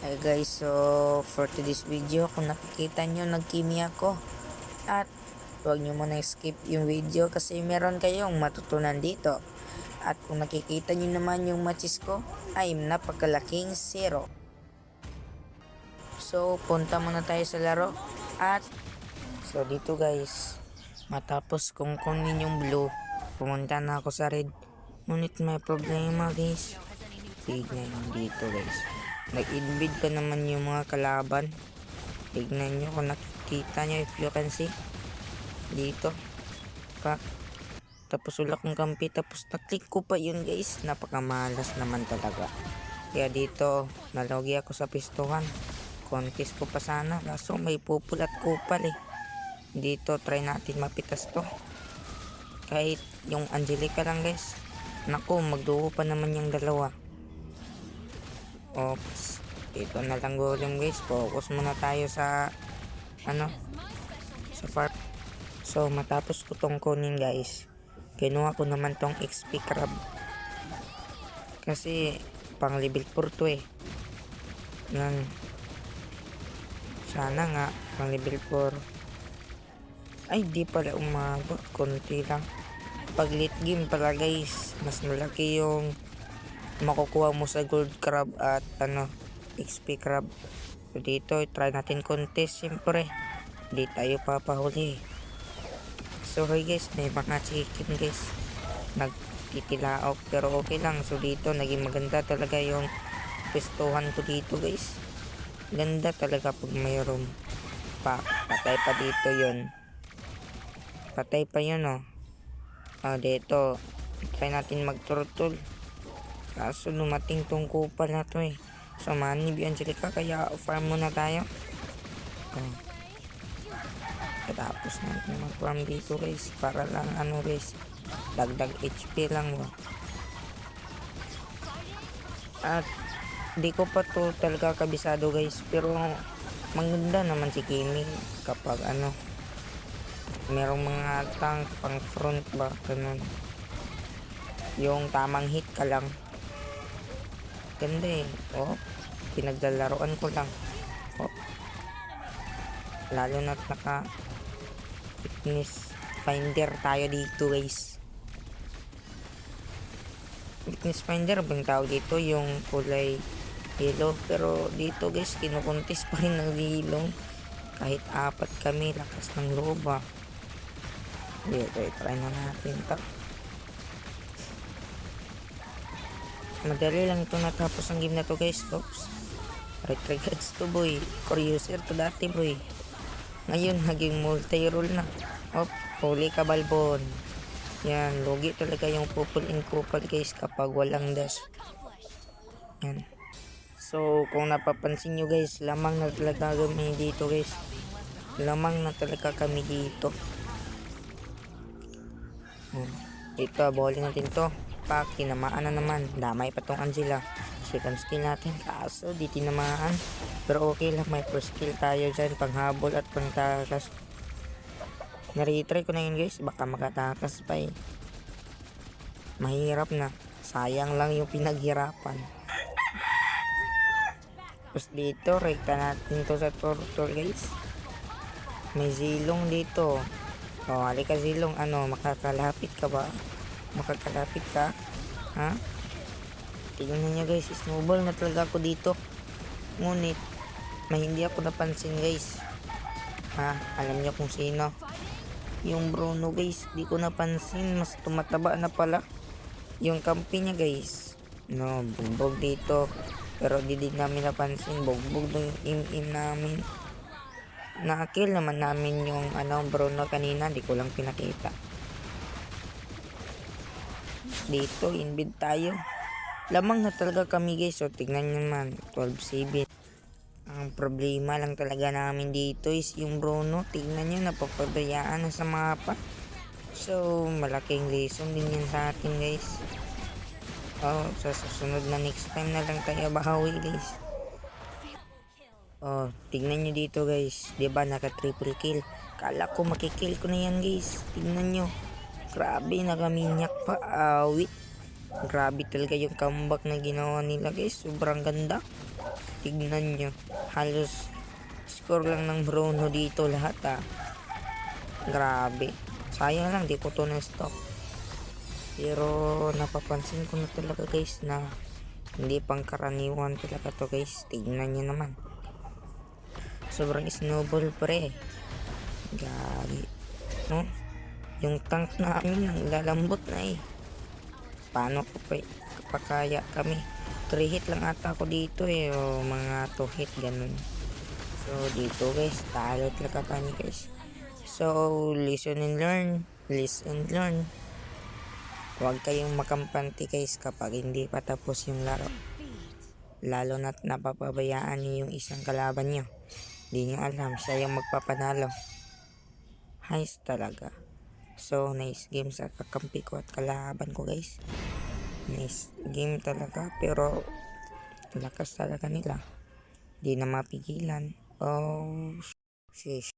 Hey guys, so for today's video, kung nakikita nyo, nagkimi ako. At huwag nyo muna skip yung video kasi meron kayong matutunan dito. At kung nakikita nyo naman yung matches ko, ay napakalaking zero. So, punta muna tayo sa laro. At, so dito guys, matapos kung kunin yung blue, pumunta na ako sa red. Ngunit may problema guys. Tignan dito guys. Nag-invade pa naman yung mga kalaban. Tignan nyo kung nakikita nyo if you can see. Dito. Pa. Tapos wala kong kampi. Tapos naklik ko pa yun guys. Napakamalas naman talaga. Kaya dito, nalogi ako sa pistuhan. Contest ko pa sana. Kaso may pupul at kupal eh. Dito, try natin mapitas to. Kahit yung Angelica lang guys. Naku, magduo pa naman yung dalawa. Oops. Ito na lang golem guys. Focus muna tayo sa ano sa farm. So matapos ko tong kunin guys. Kinuha ko naman tong XP crab. Kasi pang level 4 to eh. Yan. Sana nga pang level 4. Ay di pala umabot. Konti lang. Pag late game pala guys. Mas malaki yung makukuha mo sa gold crab at ano XP crab. So dito try natin contest siyempre. Di tayo papahuli. So hey guys may mga chicken guys. Nagtitilaok pero okay lang. So dito naging maganda talaga yung pistuhan ko dito guys. Ganda talaga pag mayroon pa. Patay pa dito yon patay pa yun oh. Ah dito. Try natin mag turtle Kaso lumating tong kupal na to eh. So manib yung Angelica kaya farm muna tayo. Oh. Tapos natin mag-farm dito guys. Para lang ano guys. Dagdag HP lang ba. At di ko pa to talaga kabisado guys. Pero maganda naman si Kimi kapag ano. Merong mga tank pang front ba. Ganun. Yung tamang hit ka lang. Ganda eh. Oh, pinaglalaroan ko lang. Oh. Lalo na't naka fitness finder tayo dito guys. Fitness finder bang tawag dito yung kulay yellow pero dito guys kinukuntis pa rin ng lilong kahit apat kami lakas ng loob ah. Dito, try na natin to. Madali lang ito natapos ang game na to guys. Oops. Right regards to boy. Curiouser to dati boy. Ngayon naging multi-role na. Op, huli ka balbon. Yan, logi talaga yung pupul in kupal guys kapag walang dash. Yan. So, kung napapansin nyo guys, lamang na talaga kami dito guys. Lamang na talaga kami dito. Hmm. Ito, bowling natin to pa, tinamaan na naman. Damay pa tong Angela. Second skill natin. Kaso, di tinamaan. Pero okay lang, may first skill tayo dyan. Panghabol at pangtakas. Naretry ko na yun guys. Baka makatakas pa eh. Mahirap na. Sayang lang yung pinaghirapan. Tapos dito, rekta natin to sa turtle guys. May zilong dito. O, halika zilong. Ano, makakalapit ka ba? Makakalapit ka. Ha? Tingnan nyo guys. Snowball na talaga ako dito. Ngunit may hindi ako napansin guys. Ha? Alam nyo kung sino. Yung Bruno guys. Di ko napansin. Mas tumataba na pala yung kampi niya guys. No bugbog dito. Pero di din namin napansin. Bugbog yung im-im namin. Na-kill naman namin yung ano Bruno kanina. Di ko lang pinakita dito inbid tayo. Lamang na talaga kami guys. So tignan nyo naman. 12-7 ang problema lang talaga namin dito is yung Bruno tignan nyo napapabayaan na sa mapa. So malaking lesson din yan sa atin guys. Oh sa susunod na next time na lang tayo bahawi guys. Oh tignan nyo dito guys. Ba diba naka triple kill? Kala ko makikill ko na yan guys. Tignan nyo Grabe, nagaminyak pa. Awit. Grabe talaga yung comeback na ginawa nila guys. Sobrang ganda. tignan nyo. Halos score lang ng Bruno dito lahat ah. Grabe. Sayang lang, di ko to na-stock. Pero napapansin ko na talaga guys na hindi pangkaraniwan talaga to guys. Tignan nyo naman. Sobrang snowball pre. Gagi. No? Yung tank namin ang lalambot na eh. Paano ko pa kapakaya kami? 3 hit lang ata ako dito eh. O mga 2 hit ganun. So dito guys, talo talaga kami guys. So listen and learn. Listen and learn. Huwag kayong makampante guys kapag hindi pa tapos yung laro. Lalo na't napapabayaan niyo yung isang kalaban nyo. Di nyo alam, siya yung magpapanalo. Heist talaga. So, nice game sa kakampi ko at kalaban ko guys. Nice game talaga pero lakas talaga nila. Di na mapigilan. Oh, sh-